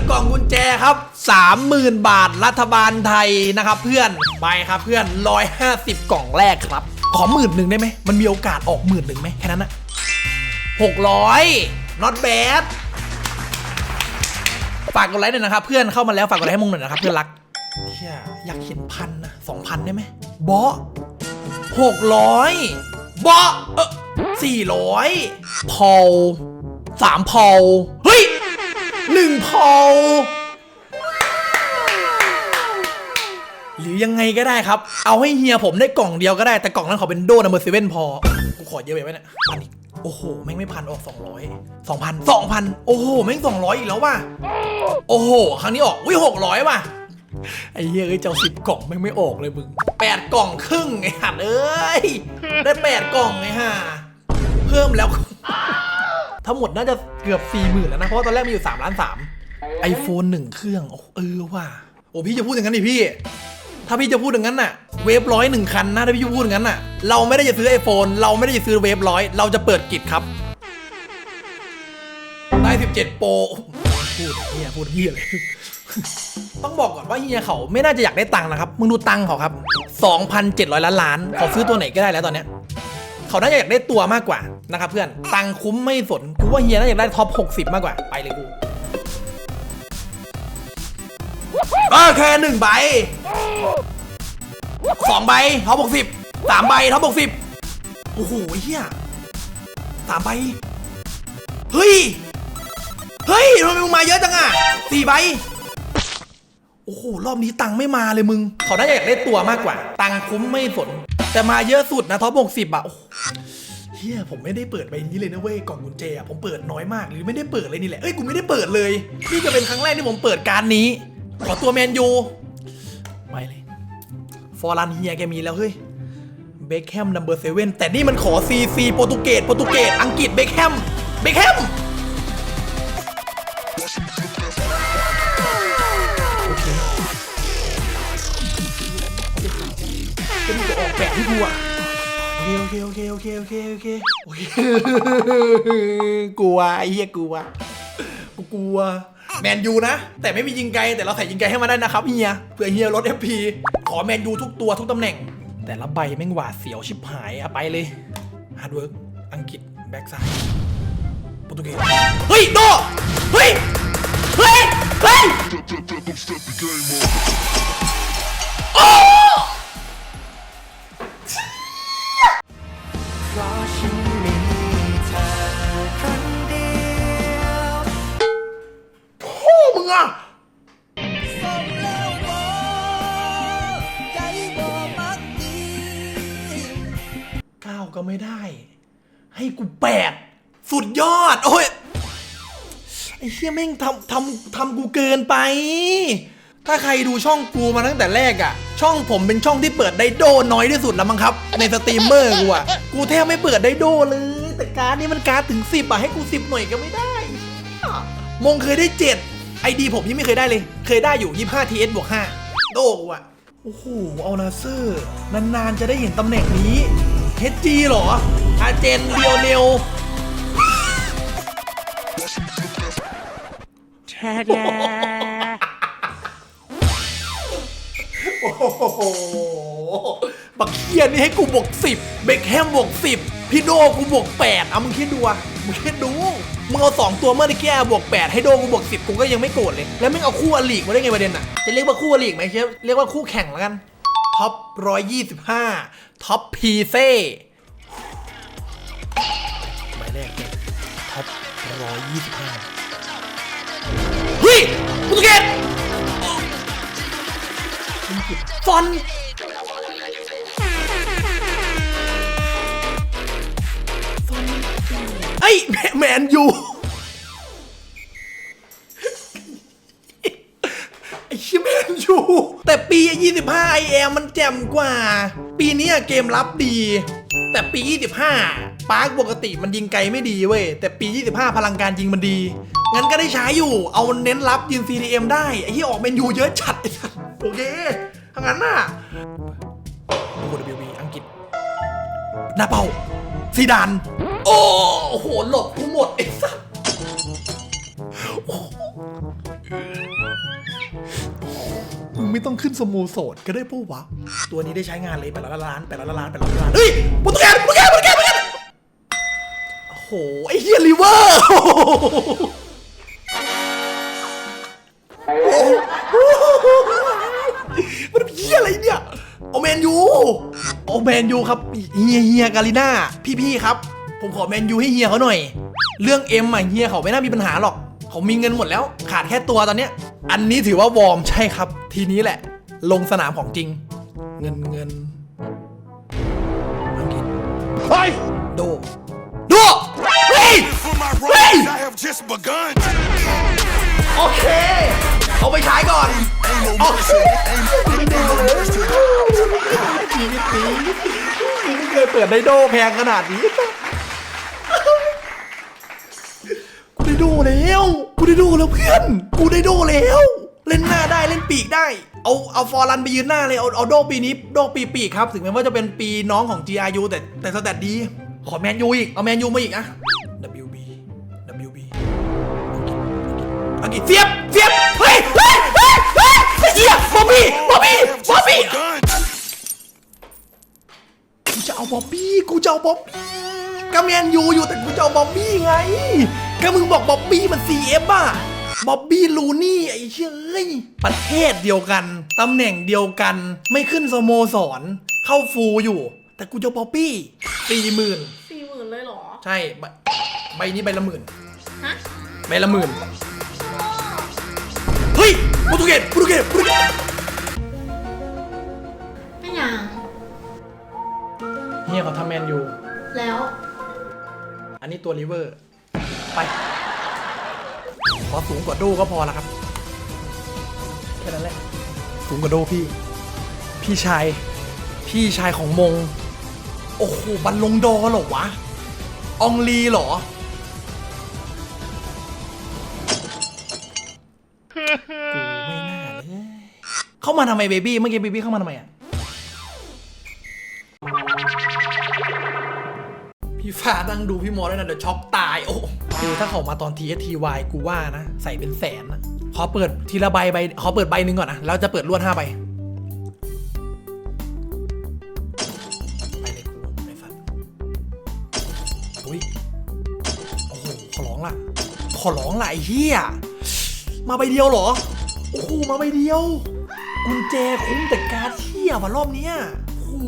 ดกล่องกุญแจครับ 30,000 บาทรัฐบาลไทยนะครับเพื่อนไปครับเพื่อน 150 กล่องแรกครับ ขอหมื่นหนึ่งได้ไหมมันมีโอกาสออกหมื่นหนึ่งไหมแค่นั้นนะ600 not bad ฝากกดไลค์หน่อยนะครับเพื่อนเข้ามาแล้วฝากกดไลค์ให้มงหน่อยนะครับเพื่อนรักเฮียอยากเห็นพันนะสองพันได้ไหมบอหกร้อยบอเออสี่ร้อยพอลสามพอล หนึ่งพอลหรือยังไงก็ได้ครับ เอาให้เฮียผมได้กล่องเดียวก็ได้ แต่กล่องนั้นขอเป็นโดนัมเบอร์เซเว่นพอ กูขอเยอะไปไหมเนี่ยพันอีก โอ้โห แม่งไม่พันออกสองร้อยสองพันสองพันโอ้โห แม่งสองร้อยอีกแล้วว่ะ โอ้โห ครั้งนี้ออกวิหกร้อยว่ะ ไอ้เหี้ยเอ้ยเจ้าสิบกล่องแม่งไม่ออกเลยมึงแปดกล่องครึ่งไอ้หัดเอ้ย ได้แปดกล่องไอ้ห่า เพิ่มแล้ว ทั้งหมดน่าจะเกือบสี่หมื่นแล้วนะ เพราะว่าตอนแรกมีอยู่สามล้านสามไอโฟนหนึ่งเครื่องโอ้เออว่ะโอ้พี่จะพูดอย่างนั้นดิพี่ ถ้าพี่จะพูดอย่างนั้นน่ะ เวฟร้อยหนึ่งคันนะถ้าพี่จะพูดอย่างนั้นน่ะ เราไม่ได้จะซื้อไอโฟนเราไม่ได้จะซื้อเวฟร้อยเราจะเปิดกิจครับได้17โปรพูดเฮียพูดเฮียเลย ต้องบอกก่อนว่าเฮียเขาไม่น่าจะอยากได้ตังค์นะครับ มึงดูตังค์เขาครับ 2,700 ล้านล้าน เขาซื้อตัวไหนก็ได้แล้วตอนเนี้ย เขาน่าจะอยากได้ตัวมากกว่านะครับเพื่อนตังคุ้มไม่สนกูว่าเฮียน่าจะอยากได้ท็อป60 มากกว่าไปเลยกูโอเคหนึ่งใบสองใบท็อป60สามใบท็อป60โอ้โหเฮียสามใบเฮ้ยเฮ้ยทำไมมึงมาเยอะจังอะสี่ใบโอ้โหรอบนี้ตังค์ไม่มาเลยมึง เขาน่าจะอยากได้ตัวมากกว่า ตังคุ้มไม่สนแต่มาเยอะสุดนะท็อปหกสิบอะโอ้โห เฮียผมไม่ได้เปิดใบนี้เลยนะเว้ยกล่องกุญแจอะผมเปิดน้อยมากหรือไม่ได้เปิดเลยนี่แหละเอ้ยกูไม่ได้เปิดเลยนี่จะเป็นครั้งแรกที่ผมเปิดการนี้ ขอตัวแมนยูไปเลยฟอร์ลันเฮียแกมีแล้วเฮ้ยเบคแฮมนัมเบอร์เซเว่นแต่นี่มันขอซีซีโปรตุเกสโปรตุเกสอังกฤษเบคแฮมเบคแฮมโอเคจะมีจะออกแบบให้กูอะ เคโอเคโอเคโอเคโอเคโอเคโอเคกลัวไอ้เหี้ยกลัวกูกลัวแมนยูนะ แต่ไม่มียิงไกลแต่เราใส่ยิงไกลให้มาได้นะครับเฮียเผื่อเฮียลด FP ขอแมนยูทุกตัวทุกตำแหน่ง แต่ละใบแม่งหวาดเสียวชิบหายอะไปเลยฮาร์ดเวิร์กอังกฤษแบ็กซ้ายโปรตุเกสเฮ้ยโดเฮ้ยเฮ้ยเฮ้ยโอ้ ก็ไม่ได้ ให้กูแปดสุดยอด โอ้ยไอ้เชี่ยแม่งทำทำทำกูเกินไป ถ้าใครดูช่องกูมาตั้งแต่แรกอะช่องผมเป็นช่องที่เปิดไดโดน้อยที่สุดแล้วมั้งครับ ในสตรีมเมอร์กูอะกูแทบไม่เปิดไดโดเลย แต่การดนี่มันการดถึงสิบอะให้กูสิบหน่อยก็ไม่ได้ มงเคยได้เจ็ดไอดีผมยังไม่เคยได้เลย เคยได้อยู่25 TS บวก5โดกูอะโอ้โหเอานาเซอร์ นานๆจะได้เห็นตำแหน่งนี้ HG เหรอ อาเจนเดียวเนลโอ้โหบักเคียนี่ให้กูบวกสิบเบคแฮมบวกสิบพี่โดกูบวกแปดเอามึงคิดดูอะมึงคิดดูมึงเอาสองตัวเมื่อกี้บวกแปดให้โดกูบวกสิบกูก็ยังไม่โกรธเลย แล้วมึงเอาคู่อลีกมาได้ไงประเด็นอะจะเรียกว่าคู่อลีกไหมเชฟเรียกว่าคู่แข่งแล้วกัน ท็อปร้อยยี่สิบห้าท็อปพีเซ่หมายเลขเนี่ยท็อปร้อยยี่สิบห้าเฮ้ยโปรตุเกสฟอนฟอนเอ้ยแมแมนยู ปี25ไอแอมมันแจ่มกว่า ปีนี้เกมรับดี แต่ปี 25ปาร์คปกติมันยิงไกลไม่ดีเว้ย แต่ปี 25 พลังการยิงมันดี งั้นก็ได้ใช้อยู่ เอาเน้นรับยิง CDM ได้ไอ้ที่ออกเมนยูเยอะจัดไอ้สัสโอเคถ้างั้นน่ะดู WB อังกฤษ หน้าเป้าซีดาน โอ้โห หลบกูหมดไอ้สัส ไม่ต้องขึ้นสโมโสดก็ได้ปะวะ ตัวนี้ได้ใช้งานเลยแปดร้อยล้านแปดร้อยล้านแปดร้อยล้านเฮ้ยโปรตุเกสโปรตุเกสโปรตุเกสโปรตุเกสโอ้โห ไอ้เฮียลิเวอร์มันเป็นเฮียอะไรเนี่ย โอแมนยู โอแมนยูครับ เฮียเฮียกาลิน่า พี่ๆครับ ผมขอแมนยูให้เฮียเขาหน่อย เรื่องเอ็มอะเฮียเขาไม่น่ามีปัญหาหรอก เขามีเงินหมดแล้ว ขาดแค่ตัวตอนเนี้ย อันนี้ถือว่าวอร์มใช่ครับ ทีนี้แหละ ลงสนามของจริง เงินเงินอังกฤษ Hey! โดโดเฮ้ย For my Hey! rise, I have just begun. โอเค เอาไปขายก่อน Ain't no โอเค mercy. Ain't, ain't no mercy. ชีวิตนี้ไม่เคยเปิดไดโดแพงขนาดนี้ กู ได้โดแล้ว กูได้โดแล้วเพื่อน กูได้โดแล้ว เล่นหน้าได้เล่นปีกได้ เอาเอาฟอร์รันไปยืนหน้าเลย เอาเอาโดปีนี้โดปีปีกครับ ถึงแม้ว่าจะเป็นปีน้องของ GRU แต่แต่สแตทดี ขอแมนยูอีก เอาแมนยูมาอีกอะ WB WB อังกฤษเสียบเสียบเฮ้ยเฮ้ยเฮ้ยเฮ้ยเทียบอบบี้บอบบี้บอบบี้กูจะเอาบอบบี้กูจะเอาบอบบี้ก็แมนยูอยู่แต่กูจะเอาบอบบี้ไง ก็มึงบอกบอบบี้มัน CF อะบอบบี้ลูนี่ไอ้เชื่ยเอ้ยประเทศเดียวกัน ตำแหน่งเดียวกัน ไม่ขึ้นสโมสร เข้าฟูอยู่ แต่กูจะเอาบอบบี้สี่หมื่นสี่หมื่นเลยเหรอ ใช่ใบใบนี้ใบละหมื่นฮะใบละหมื่นเฮ้ยโปรตุเกสโปรตุเกสโปรตุเกสไม่ยัง เฮียเขาทำแมนยูแล้ว อันนี้ตัวริเวอร์ ไป ขอสูงกว่าโดก็พอละครับ แค่นั้นแหละ สูงกว่าโดพี่ พี่ชาย พี่ชายของมง โอ้โหบัลลงก์ดอร์เหรอวะ อองลีเหรอ กูไม่น่าเลย เข้ามาทำไมเบบี้ เมื่อกี้เบบี้เข้ามาทำไมอะ พี่ฟ้านั่งดูพี่มอสด้วยนะเดี๋ยวช็อกตายโอ้คือถ้าเขามาตอน TSTY กูว่านะ ใส่เป็นแสนนะขอเปิดทีละใบใบขอเปิดใบหนึ่งก่อนนะแล้วจะเปิดรวดห้าใบไปเลยกูไอ้สัตว์อุ้ยโอ้โหขอร้องล่ะ ขอร้องล่ะไอ้เหี้ยมาใบเดียวเหรอ โอ้โหมาใบเดียว กุญแจคุ้มแต่การเที่ยว่ะรอบเนี้ยโอ้โห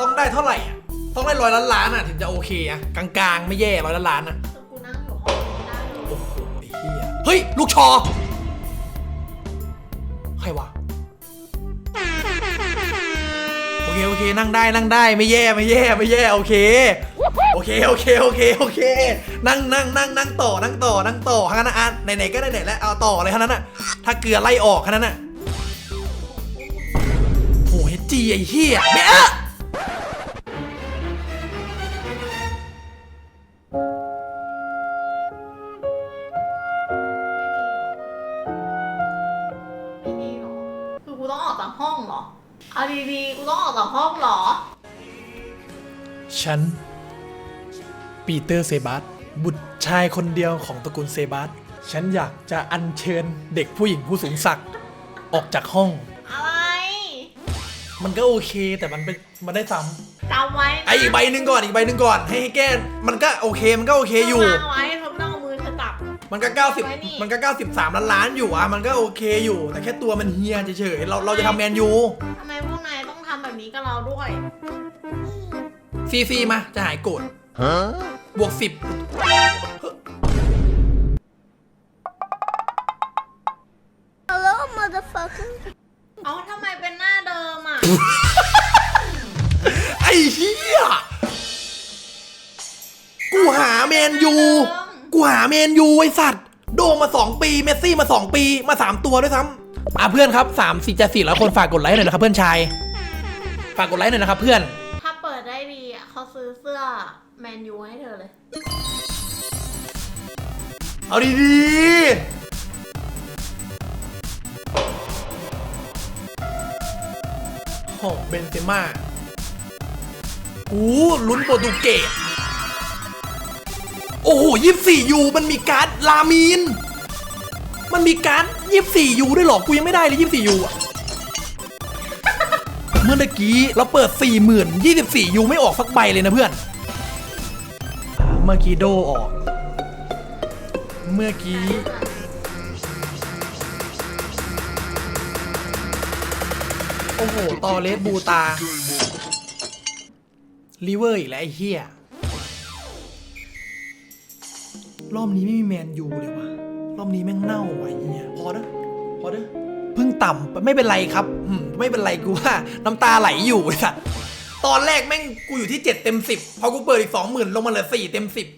ต้องได้เท่าไหร่อะต้องได้ร้อยล้านล้านอะถึงจะโอเคอะกลางๆ ไม่แย่ร้อยล้านล้านอะคือกูนั่งอยู่ห้องนี้ไม่ได้เลยโอ้โหไอ้เหี้ยเฮ้ย ลูกชอใครวะโอเคโอเคนั่งได้นั่งได้ไม่แย่ไม่แย่ไม่แย่โอเคโอเคโอเคโอเคโอเค นั่งนั่งนั่งนั่งต่อนั่งต่อนั่งต่อขนาดนั้นอะไหนๆก็ไหนๆแล้วเอาต่อเลยขนาดนั้นอะถ้าเกลือไล่ออกขนาดนั้นอะโอ้เฮจีไอ้เหี้ยเบ้อะไม่ ฉัน ปีเตอร์เซบาสบุตรชายคนเดียวของตระกูลเซบาสฉันอยากจะอัญเชิญเด็กผู้หญิงผู้สูงศักดิ์ออกจากห้อง อะไรมันก็โอเคแต่มันเป็นมันได้ซ้จำไว้ำไออีกใบหนึ่งก่อนอีกใบหนึ่งก่อนให้ให้แก้มันก็โอเคมันก็โอเคอยู่ วางไว้เธอไม่ต้องเอามือเธอจับ มันก็ ไว้นี่ 90 มันก็ 93 ล้านล้านอยู่อะ มันก็โอเคอยู่ แต่แค่ตัวมันเฮียเฉยๆ เราเราจะทำแมนยู ทำไมพวกนายต้องทำแบบนี้กับเราด้วย ซีซีมาจะหายโกรธบวกสิบเอ้าทำไมเป็นหน้าเดิมอะ ไอ้เฮียกูหาแมนยู กูหาเมนยูไอสัตว์ โดมมาสองปี เมสซี่มาสองปี มาสามตัวด้วยซ้ำอะเพื่อนครับสามสี่จะสี่ร้อยคนฝากกดไลค์หน่อยนะครับเพื่อนชาย ฝากกดไลค์หน่อยนะครับเพื่อนถ้าเปิดได้ดี อเขาซื้อเสื้อแมนยูให้เธอเลย เอาดีๆโอ้เบนเซม่าอู้ลุ้นโปรตุเกส โอ้โหยี่สี่ยูมันมีการ์ดลามีน มันมีการ์ดยี่สี่ยูด้วยเหรอ กูยังไม่ได้เลยยี่สี่ยูอะ มื่อกี้เราเปิดสี่หมื่นยี่สิบสี่ยูไม่ออกสักใบเลยนะเพื่อน เมื่อกี้โดออก เมื่อกี้โอ้โห ตอเลสบูตาลิเวอร์อีกแล้วไอ้เหี้ยรอบนี้ไม่มีแมนยูเลยวะรอบนี้แม่งเน่าว่ะไอ้เหี้ยพอเด้อพอเด้อ พิ่งต่ำไม่เป็นไรครับอืไม่เป็นไรกูว่าน้ำตาไหลอยู่สัตว์ตอนแรกแม่งกูอยู่ที่ 7 เต็ม 10 พอกูเปิดอีก 20,000 ลงมาเหลือ 4 เต็ม 10